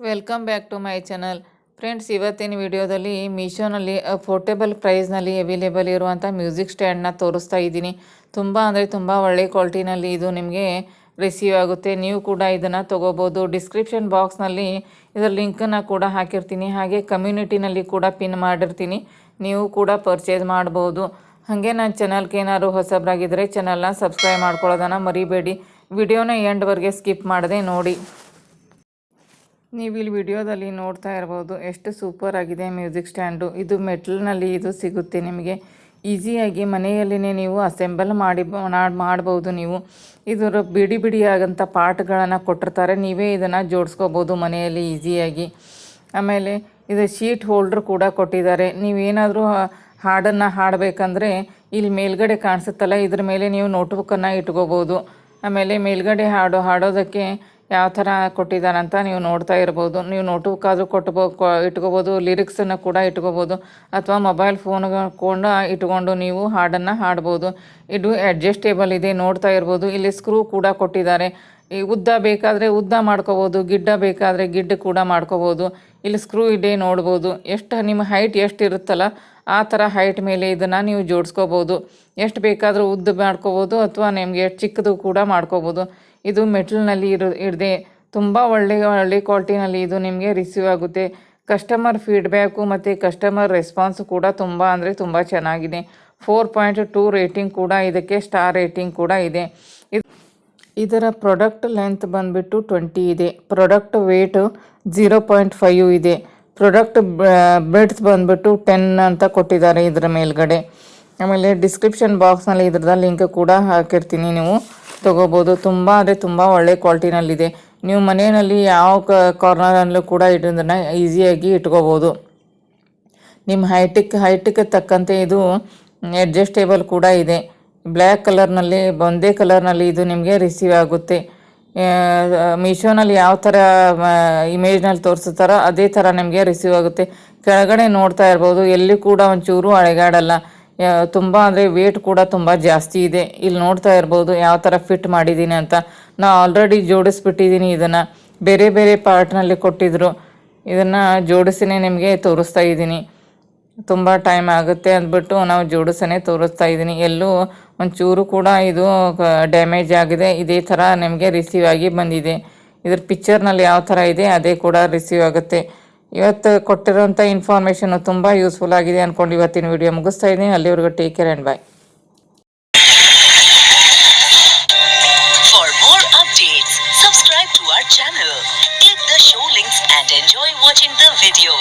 Welcome back to my channel friends ಇವತ್ತಿನ ವಿಡಿಯೋದಲ್ಲಿ ಮೀಶೋನಲ್ಲಿ ಅಫೋರ್ಟೇಬಲ್ ಪ್ರೈಸ್ನಲ್ಲಿ available ಇರುವಂಥ ಮ್ಯೂಸಿಕ್ ಸ್ಟ್ಯಾಂಡ್ನ ತೋರಿಸ್ತಾ ಇದ್ದೀನಿ. ತುಂಬ ಅಂದರೆ ತುಂಬ ಒಳ್ಳೆ ಕ್ವಾಲಿಟಿನಲ್ಲಿ ಇದು ನಿಮಗೆ ರಿಸೀವ್ ಆಗುತ್ತೆ. ನೀವು ಕೂಡ ಇದನ್ನು ತೊಗೋಬೋದು. ಡಿಸ್ಕ್ರಿಪ್ಷನ್ ಬಾಕ್ಸ್ನಲ್ಲಿ ಇದರ ಲಿಂಕನ್ನು ಕೂಡ ಹಾಕಿರ್ತೀನಿ. ಹಾಗೆ ಕಮ್ಯುನಿಟಿನಲ್ಲಿ ಕೂಡ ಪಿನ್ ಮಾಡಿರ್ತೀನಿ. ನೀವು ಕೂಡ ಪರ್ಚೇಸ್ ಮಾಡ್ಬೋದು. ಹಾಗೆ ನನ್ನ ಚಾನಲ್ಗೆ ಏನಾದ್ರು ಹೊಸಬ್ರಾಗಿದ್ದರೆ ಚಾನಲ್ನ ಸಬ್ಸ್ಕ್ರೈಬ್ ಮಾಡ್ಕೊಳ್ಳೋದನ್ನು ಮರಿಬೇಡಿ. ವಿಡಿಯೋನ ಎಂಡ್ವರೆಗೆ ಸ್ಕಿಪ್ ಮಾಡದೆ ನೋಡಿ. ನೀವು ಇಲ್ಲಿ ವಿಡಿಯೋದಲ್ಲಿ ನೋಡ್ತಾ ಇರ್ಬೋದು ಎಷ್ಟು ಸೂಪರ್ ಆಗಿದೆ ಮ್ಯೂಸಿಕ್ ಸ್ಟ್ಯಾಂಡು ಇದು ಮೆಟ್ಲಿನಲ್ಲಿ ಇದು ಸಿಗುತ್ತೆ ನಿಮಗೆ. ಈಸಿಯಾಗಿ ಮನೆಯಲ್ಲಿನೇ ನೀವು ಅಸೆಂಬಲ್ ಮಾಡಿ ಮಾಡ್- ಮಾಡ್ಬೋದು ನೀವು. ಇದರ ಬಿಡಿ ಬಿಡಿಯಾಗಂಥ ಪಾರ್ಟ್ಗಳನ್ನು ಕೊಟ್ಟಿರ್ತಾರೆ. ನೀವೇ ಇದನ್ನು ಜೋಡಿಸ್ಕೋಬೋದು ಮನೆಯಲ್ಲಿ ಈಸಿಯಾಗಿ ಆಮೇಲೆ ಇದು ಶೀಟ್ ಹೋಲ್ಡ್ರ್ ಕೂಡ ಕೊಟ್ಟಿದ್ದಾರೆ. ನೀವೇನಾದರೂ ಹಾಡನ್ನು ಹಾಡಬೇಕಂದ್ರೆ ಇಲ್ಲಿ ಮೇಲ್ಗಡೆ ಕಾಣಿಸುತ್ತಲ್ಲ, ಇದ್ರ ಮೇಲೆ ನೀವು ನೋಟ್ಬುಕ್ಕನ್ನು ಇಟ್ಕೋಬೋದು. ಆಮೇಲೆ ಮೇಲ್ಗಡೆ ಹಾಡು ಹಾಡೋದಕ್ಕೆ ಯಾವ ಥರ ಕೊಟ್ಟಿದ್ದಾರೆ ಅಂತ ನೀವು ನೋಡ್ತಾ ಇರ್ಬೋದು. ನೀವು ನೋಟ್ಬುಕ್ ಆದರೂ ಕೊಟ್ಬೋ ಇಟ್ಕೋಬೋದು ಲಿರಿಕ್ಸನ್ನು ಕೂಡ ಇಟ್ಕೋಬೋದು. ಅಥವಾ ಮೊಬೈಲ್ ಫೋನ್ ಕೊಂಡು ಇಟ್ಕೊಂಡು ನೀವು ಹಾಡನ್ನು ಹಾಡ್ಬೋದು. ಇದು ಅಡ್ಜಸ್ಟೇಬಲ್ ಇದೆ, ನೋಡ್ತಾ ಇರ್ಬೋದು. ಇಲ್ಲಿ ಸ್ಕ್ರೂ ಕೂಡ ಕೊಟ್ಟಿದ್ದಾರೆ. ಈ ಉದ್ದ ಬೇಕಾದರೆ ಉದ್ದ ಮಾಡ್ಕೋಬೋದು, ಗಿಡ್ಡ ಬೇಕಾದರೆ ಗಿಡ್ಡ ಕೂಡ ಮಾಡ್ಕೋಬೋದು. ಇಲ್ಲಿ ಸ್ಕ್ರೂ ಇದೆ, ನೋಡ್ಬೋದು. ಎಷ್ಟು ನಿಮ್ಮ ಹೈಟ್ ಎಷ್ಟು ಇರುತ್ತಲ್ಲ, ಆ ಥರ ಹೈಟ್ ಮೇಲೆ ಇದನ್ನು ನೀವು ಜೋಡಿಸ್ಕೋಬೋದು. ಎಷ್ಟು ಬೇಕಾದರೂ ಉದ್ದ ಮಾಡ್ಕೋಬೋದು ಅಥವಾ ನಿಮಗೆ ಚಿಕ್ಕದು ಕೂಡ ಮಾಡ್ಕೋಬೋದು. ಇದು ಮೆಟಲ್ನಲ್ಲಿ ಇರು, ಇರದೆ ತುಂಬ ಒಳ್ಳೆಯ ಒಳ್ಳೆ ಕ್ವಾಲಿಟಿನಲ್ಲಿ ಇದು ನಿಮಗೆ ರಿಸೀವ್ ಆಗುತ್ತೆ. ಕಸ್ಟಮರ್ ಫೀಡ್ಬ್ಯಾಕು ಮತ್ತು ಕಸ್ಟಮರ್ ರೆಸ್ಪಾನ್ಸ್ ಕೂಡ ತುಂಬ ಅಂದರೆ ತುಂಬ ಚೆನ್ನಾಗಿದೆ. ಫೋರ್ ಪಾಯಿಂಟ್ ಟೂ ರೇಟಿಂಗ್ ಕೂಡ ಇದಕ್ಕೆ ಸ್ಟಾರ್ ರೇಟಿಂಗ್ ಕೂಡ ಇದೆ. ಇದು ಇದರ ಪ್ರಾಡಕ್ಟ್ ಲೆಂತ್ ಬಂದುಬಿಟ್ಟು ಟ್ವೆಂಟಿ ಇದೆ. Product weight zero point five ಇದೆ. ಪ್ರಾಡಕ್ಟ್ ಬ್ರೆಡ್ಸ್ ಬಂದುಬಿಟ್ಟು ಟೆನ್ ಅಂತ ಕೊಟ್ಟಿದ್ದಾರೆ ಇದರ ಮೇಲ್ಗಡೆ. ಆಮೇಲೆ ಡಿಸ್ಕ್ರಿಪ್ಷನ್ ಬಾಕ್ಸ್ನಲ್ಲಿ ಇದ್ರದ ಲಿಂಕ್ ಕೂಡ ಹಾಕಿರ್ತೀನಿ ನೀವು. ತೊಗೋಬೋದು. ತುಂಬ ಅಂದರೆ ತುಂಬ ಒಳ್ಳೆ ಕ್ವಾಲಿಟಿನಲ್ಲಿದೆ. ನೀವು ಮನೆಯಲ್ಲಿ ಯಾವ ಕಾರ್ನರಲ್ಲೂ ಕೂಡ ಇದನ್ನು ಈಸಿಯಾಗಿ ಇಟ್ಕೋಬೋದು. ನಿಮ್ಮ ಹೈಟೆಕ್ ಹೈಟಿಗೆ ತಕ್ಕಂತೆ ಇದು ಅಡ್ಜಸ್ಟೇಬಲ್ ಕೂಡ ಇದೆ. ಬ್ಲ್ಯಾಕ್ ಕಲರ್ನಲ್ಲಿ, ಒಂದೇ ಕಲರ್ನಲ್ಲಿ ಇದು ನಿಮಗೆ ರಿಸೀವ್ ಆಗುತ್ತೆ. ಮೀಶೋನಲ್ಲಿ ಯಾವ ಥರ ಇಮೇಜ್ನಲ್ಲಿ ತೋರಿಸ್ತಾರೋ ಅದೇ ಥರ ನಿಮಗೆ ರಿಸೀವ್ ಆಗುತ್ತೆ. ಕೆಳಗಡೆ ನೋಡ್ತಾ ಇರ್ಬೋದು. ಎಲ್ಲಿ ಕೂಡ ಒಂಚೂರು ಅಳೆಗಾಡಲ್ಲ. ತುಂಬ ಅಂದರೆ ವೇಟ್ ಕೂಡ ತುಂಬ ಜಾಸ್ತಿ ಇದೆ. ಇಲ್ಲಿ ನೋಡ್ತಾ ಇರ್ಬೋದು ಯಾವ ಥರ ಫಿಟ್ ಮಾಡಿದ್ದೀನಿ ಅಂತ. ನಾ ಆಲ್ರೆಡಿ ಜೋಡಿಸ್ಬಿಟ್ಟಿದ್ದೀನಿ ಇದನ್ನು. ಬೇರೆ ಬೇರೆ ಪಾರ್ಟ್ನಲ್ಲಿ ಕೊಟ್ಟಿದ್ರು. ಇದನ್ನು ಜೋಡಿಸಿನೇ ನಿಮಗೆ ತೋರಿಸ್ತಾ ಇದ್ದೀನಿ ತುಂಬ ಟೈಮ್ ಆಗುತ್ತೆ ಅಂದ್ಬಿಟ್ಟು ನಾವು ಜೋಡಿಸನೇ ತೋರಿಸ್ತಾ ಇದ್ದೀನಿ ಎಲ್ಲೂ ಒಂಚೂರು ಕೂಡ ಇದು ಡ್ಯಾಮೇಜ್ ಆಗಿದೆ. ಇದೇ ಥರ ನಿಮಗೆ ರಿಸೀವ್ ಆಗಿ ಬಂದಿದೆ. ಇದ್ರ ಪಿಕ್ಚರ್ನಲ್ಲಿ ಯಾವ ಥರ ಇದೆ, ಅದೇ ಕೂಡ ರಿಸೀವ್ ಆಗುತ್ತೆ. ಇವತ್ತು ಕೊಟ್ಟಿರೋಂಥ ಇನ್ಫಾರ್ಮೇಷನು ತುಂಬ ಯೂಸ್ಫುಲ್ ಆಗಿದೆ ಅಂದ್ಕೊಂಡು ಇವತ್ತಿನ ವಿಡಿಯೋ ಮುಗಿಸ್ತಾ ಇದ್ದೀನಿ ಅಲ್ಲಿವರೆಗೂ take care and bye subscribe to our channel, click the show links and enjoy watching the videos.